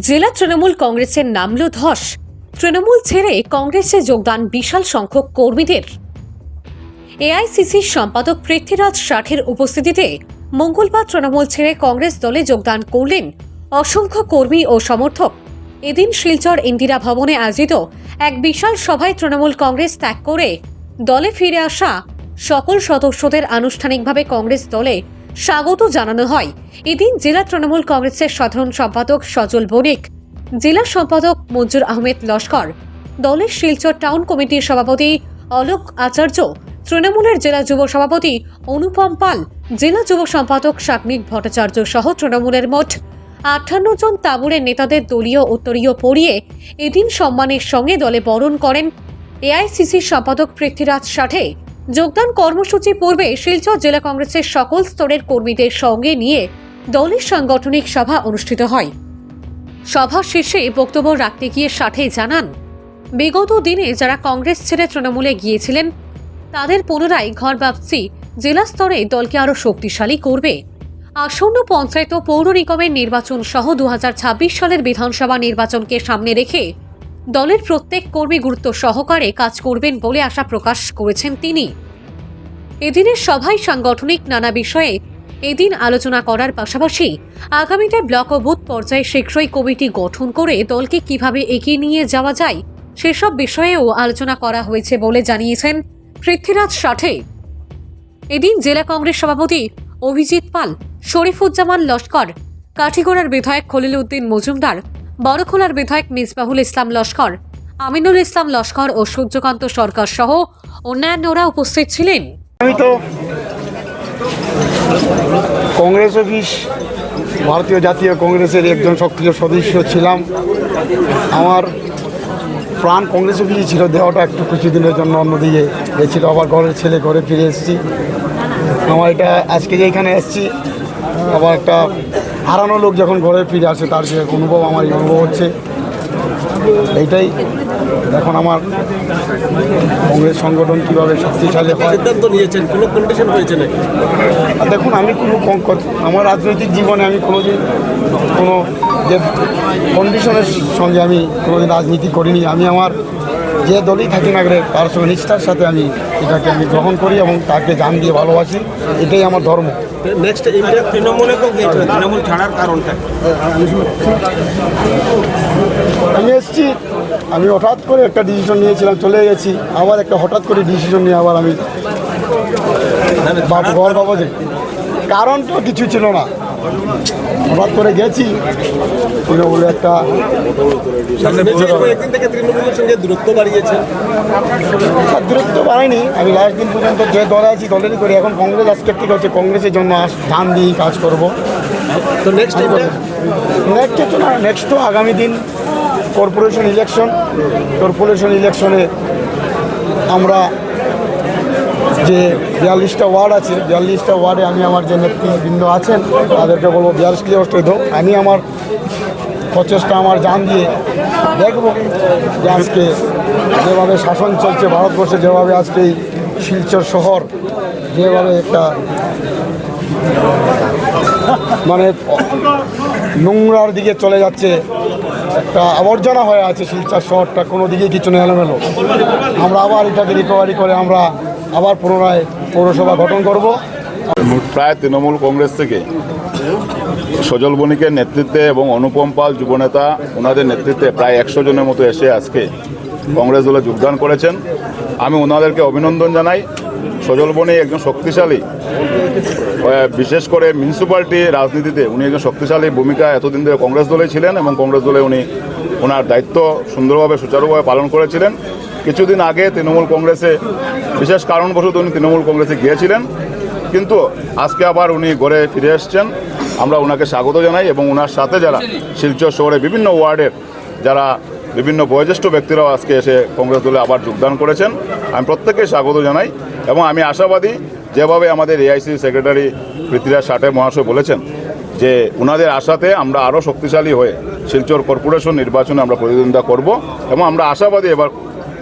জেলা তৃণমূল কংগ্রেসের নামল ধস। তৃণমূল ছেড়ে কংগ্রেসে যোগদান বিশাল সংখ্যক কর্মীদের। এআইসিসির সম্পাদক পৃথ্বীরাজ ষাঠের উপস্থিতিতে মঙ্গলবার তৃণমূল ছেড়ে কংগ্রেস দলে যোগদান করলেন অসংখ্য কর্মী ও সমর্থক। এদিন শিলচর ইন্দিরা ভবনে আয়োজিত এক বিশাল সভায় তৃণমূল কংগ্রেস ত্যাগ করে দলে ফিরে আসা সকল সদস্যদের আনুষ্ঠানিকভাবে কংগ্রেস দলে স্বাগত জানানো হয়। এদিন জেলা তৃণমূল কংগ্রেসের সাধারণ সম্পাদক সজল বণিক জেলা সম্পাদক মঞ্জুর আহমেদ লস্কর, দলের শিলচর টাউন কমিটির সভাপতি অলোক আচার্য, তৃণমূলের জেলা যুব সভাপতি অনুপম পাল, জেলা যুব সম্পাদক সাগ্নিক ভট্টাচার্য সহ তৃণমূলের মোট আটান্ন জন তাবুরের নেতাদের দলীয় উত্তরীয় পড়িয়ে এদিন সম্মানের সঙ্গে দলে বরণ করেন এআইসিসির সম্পাদক পৃথ্বীরাজ ষাঠে যোগদান কর্মসূচি পূর্বে শিলচর জেলা কংগ্রেসের সকল স্তরের কর্মীদের সঙ্গে নিয়ে দলের সাংগঠনিক সভা অনুষ্ঠিত হয়। সভা শেষে বক্তব্য রাখতে গিয়ে ষাঠে জানান, বিগত দিনে যারা কংগ্রেস ছেড়ে তৃণমূলে গিয়েছিলেন, তাদের পুনরায় ঘর ভাবছি জেলা স্তরে দলকে আরও শক্তিশালী করবে। আসন্ন পঞ্চায়েত ও পৌর নিগমের নির্বাচন সহ দু হাজার ছাব্বিশ সালের বিধানসভা নির্বাচনকে সামনে রেখে দলের প্রত্যেক কর্মী গুরুত্ব সহকারে কাজ করবেন বলে আশা প্রকাশ করেছেন তিনি। এদিনের সভায় সাংগঠনিক নানা বিষয়ে এদিন আলোচনা করার পাশাপাশি আগামীতে ব্লক ও বুথ পর্যায়ে শীঘ্রই কমিটি গঠন করে দলকে কীভাবে এগিয়ে নিয়ে যাওয়া যায় সেসব বিষয়েও আলোচনা করা হয়েছে বলে জানিয়েছেন পৃথ্বীরাজ ষাঠে এদিন জেলা কংগ্রেস সভাপতি অভিজিৎ পাল, শরীফুজ্জামান লস্কর, কাঠিগড়ার বিধায়ক খলিল উদ্দিন মজুমদার বড়খোলার বিধায়ক মিসবাহুল ইসলাম লস্কর, আমিনুল ইসলাম লস্কর ও সূর্যকান্ত সরকার সহ অন্যান্যরা উপস্থিত ছিলেন। আমি তো কংগ্রেস অফিস, ভারতীয় জাতীয় কংগ্রেসের একজন সক্রিয় সদস্য ছিলাম। আমার প্রাণ কংগ্রেস অফিসই ছিল, দেহটা একটু কিছুদিনের জন্য অন্যদিকে গেছিল, আবার ঘরের ছেলে ঘরে ফিরে এসেছি। আমার এটা আজকে যে এখানে এসেছি, আবার একটা হারানো লোক যখন ঘরে ফিরে আসে তার যে অনুভব আমার এই অনুভব হচ্ছে। এইটাই। এখন আমার কংগ্রেস সংগঠন কীভাবে শক্তিশালী হয়। সিদ্ধান্ত নিয়েছেন কোনো কন্ডিশন হয়েছে নাকি? আর দেখুন আমি কোনো কম আমার রাজনৈতিক জীবনে আমি কোনোদিন কোনো যে কন্ডিশনের সঙ্গে আমি কোনোদিন রাজনীতি করিনি। আমি আমার যে দলই থাকি না করে তার সঙ্গে নিষ্ঠার সাথে আমি এটাকে আমি গ্রহণ করি এবং তাকে জান দিয়ে ভালোবাসি। এটাই আমার ধর্ম। নেক্সট ইন্ডিয়া তৃণমূলে তো তৃণমূল ছাড়ার কারণটা আমি এসেছি আমি হঠাৎ করে একটা ডিসিশন নিয়েছিলাম চলে গেছি আবার একটা হঠাৎ করে ডিসিশন নিয়ে আবার আমি বাবু ঘর বাবু যে কারণ তো কিছু ছিল না। হঠাৎ করে গেছি তৃণমূলে একটা দূরত্ব বাড়িয়েছেন। আর দূরত্ব বাড়াইনি আমি লাস্ট দিন পর্যন্ত যে দলে আছি দলেরই করি। এখন কংগ্রেস আজকে ঠিক হচ্ছে কংগ্রেসের জন্য ধান দিয়ে কাজ করব। তো নেক্সট নেক্সট হচ্ছে না নেক্সট তো আগামী দিন কর্পোরেশন ইলেকশন কর্পোরেশন ইলেকশনে আমরা যে বিয়াল্লিশটা ওয়ার্ড আছে, বিয়াল্লিশটা ওয়ার্ডে আমি আমার যে নেতৃবৃন্দ আছেন, তাদেরকে বলব বিয়াল্লিশ কিলো অস্ট্রেদ আমি আমার প্রচেষ্টা, আমার জান দিয়ে দেখব যে আজকে যেভাবে শাসন চলছে ভারতবর্ষে, যেভাবে আজকে এই শিলচর শহর, যেভাবে একটা মানে নোংরার দিকে চলে যাচ্ছে, একটা আবর্জনা হয়ে আছে শিলচর শহরটা, কোনো দিকে কিছু না এলোমেলো। আমরা আবার এটাকে রিকভারি করে আমরা আবার পুনরায় পৌরসভা গঠন করব। প্রায় তৃণমূল কংগ্রেস থেকে সজল বণিকের নেতৃত্বে এবং অনুপম পাল যুবনেতা, ওনাদের নেতৃত্বে প্রায় একশো জনের মতো এসে আজকে কংগ্রেস দলে যোগদান করেছেন। আমি ওনাদেরকে অভিনন্দন জানাই। সজল বণিক একজন শক্তিশালী বিশেষ করে মিউনিসিপ্যালিটি রাজনীতিতে উনি একজন শক্তিশালী ভূমিকা এতদিন ধরে কংগ্রেস দলে ছিলেন এবং কংগ্রেস দলে উনি ওনার দায়িত্ব সুন্দরভাবে, সুচারুভাবে পালন করেছিলেন। কিছুদিন আগে তৃণমূল কংগ্রেসে, বিশেষ কারণবশত উনি তৃণমূল কংগ্রেসে গিয়েছিলেন। কিন্তু আজকে আবার উনি ঘরে ফিরে এসছেন। আমরা ওনাকে স্বাগত জানাই এবং ওনার সাথে যারা শিলচর শহরে বিভিন্ন ওয়ার্ডের যারা বিভিন্ন বয়োজ্যেষ্ঠ ব্যক্তিরাও আজকে এসে কংগ্রেস দলে আবার যোগদান করেছেন। আমি প্রত্যেককে স্বাগত জানাই এবং আমি আশাবাদী যেভাবে আমাদের এআইসি সেক্রেটারি পৃথ্বীরাজ ষাটে মহাশয় বলেছেন যে ওনাদের আশাতে আমরা আরও শক্তিশালী হয়ে শিলচর কর্পোরেশন নির্বাচনে আমরা প্রতিদ্বন্দ্বিতা করব এবং আমরা আশাবাদী এবার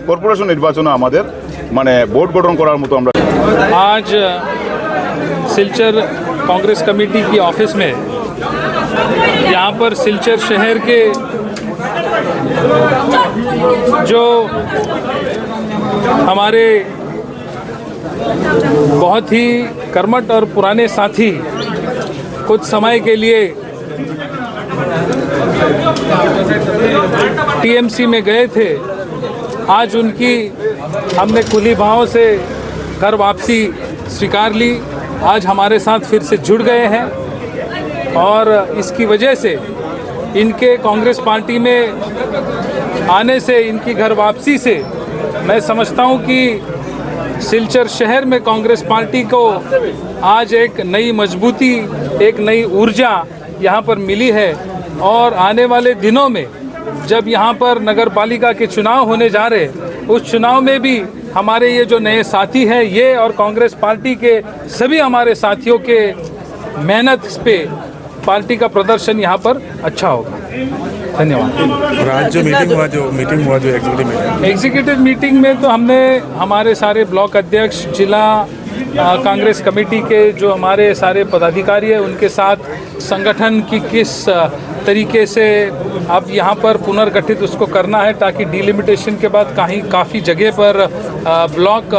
কর্পোরেশন নির্বাচনে আমাদের মানে বোর্ড গঠন করার মতো আমরা आज सिलचर कांग्रेस कमेटी की ऑफिस में यहाँ पर सिलचर शहर के जो हमारे बहुत ही कर्मठ और पुराने साथी कुछ समय के लिए टीएमसी में गए थे आज उनकी हमने खुली भावों से घर वापसी स्वीकार ली। आज हमारे साथ फिर से जुड़ गए हैं और इसकी वजह से इनके कांग्रेस पार्टी में आने से, इनकी घर वापसी से मैं समझता हूँ कि सिलचर शहर में कांग्रेस पार्टी को आज एक नई मजबूती, एक नई ऊर्जा यहाँ पर मिली है और आने वाले दिनों में जब यहाँ पर नगर पालिका के चुनाव होने जा रहे उस चुनाव में भी हमारे ये जो नए साथी हैं ये और कांग्रेस पार्टी के सभी हमारे साथियों के मेहनत पे पार्टी का प्रदर्शन यहाँ पर अच्छा होगा। धन्यवाद। आज जो मीटिंग हुआ जो मीटिंग हुआ जो एग्जीक्यूटिव मीटिंग एग्जीक्यूटिव मीटिंग में तो हमने हमारे सारे ब्लॉक अध्यक्ष जिला कांग्रेस कमेटी के जो हमारे सारे पदाधिकारी हैं, उनके साथ संगठन की किस तरीके से अब यहाँ पर पुनर्गठित उसको करना है ताकि डिलिमिटेशन के बाद कहीं, काफ़ी जगह पर ब्लॉक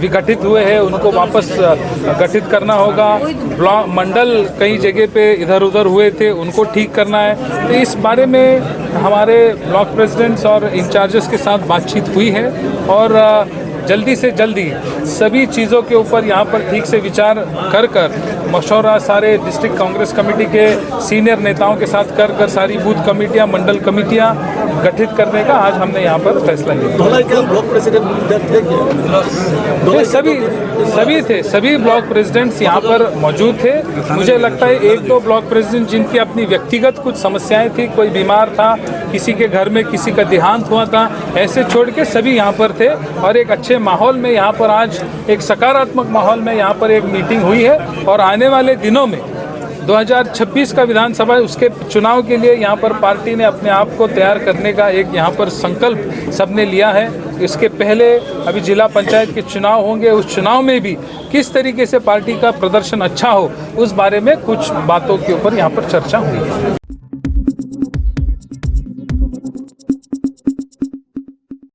विघटित हुए हैं, उनको वापस गठित करना होगा। ब्लॉक मंडल कई जगह पे इधर उधर हुए थे, उनको ठीक करना है। तो इस बारे में हमारे ब्लॉक प्रेसिडेंट्स और इंचार्जेस के साथ बातचीत हुई है और जल्दी से जल्दी सभी चीज़ों के ऊपर यहाँ पर ठीक से विचार कर कर मशवरा सारे डिस्ट्रिक्ट कांग्रेस कमेटी के सीनियर नेताओं के साथ कर कर सारी बूथ कमेटियाँ, मंडल कमेटियाँ गठित करने का आज हमने यहाँ पर फैसला लिया। सभी सभी थे सभी ब्लॉक प्रेसिडेंट्स यहाँ पर मौजूद थे। मुझे लगता है एक दो ब्लॉक प्रेसिडेंट जिनकी अपनी व्यक्तिगत कुछ समस्याएँ थी कोई बीमार था किसी के घर में किसी का देहांत हुआ था ऐसे छोड़ के सभी यहाँ पर थे। और एक अच्छे माहौल में यहाँ पर आज एक सकारात्मक माहौल में यहाँ पर एक मीटिंग हुई है। और आने वाले दिनों में 2026 का विधानसभा, उसके चुनाव के लिए यहाँ पर पार्टी ने अपने आप को तैयार करने का एक यहाँ पर संकल्प सबने लिया है। इसके पहले अभी जिला पंचायत के चुनाव होंगे, उस चुनाव में भी किस तरीके से पार्टी का प्रदर्शन अच्छा हो, उस बारे में कुछ बातों के ऊपर यहाँ पर चर्चा हुई। है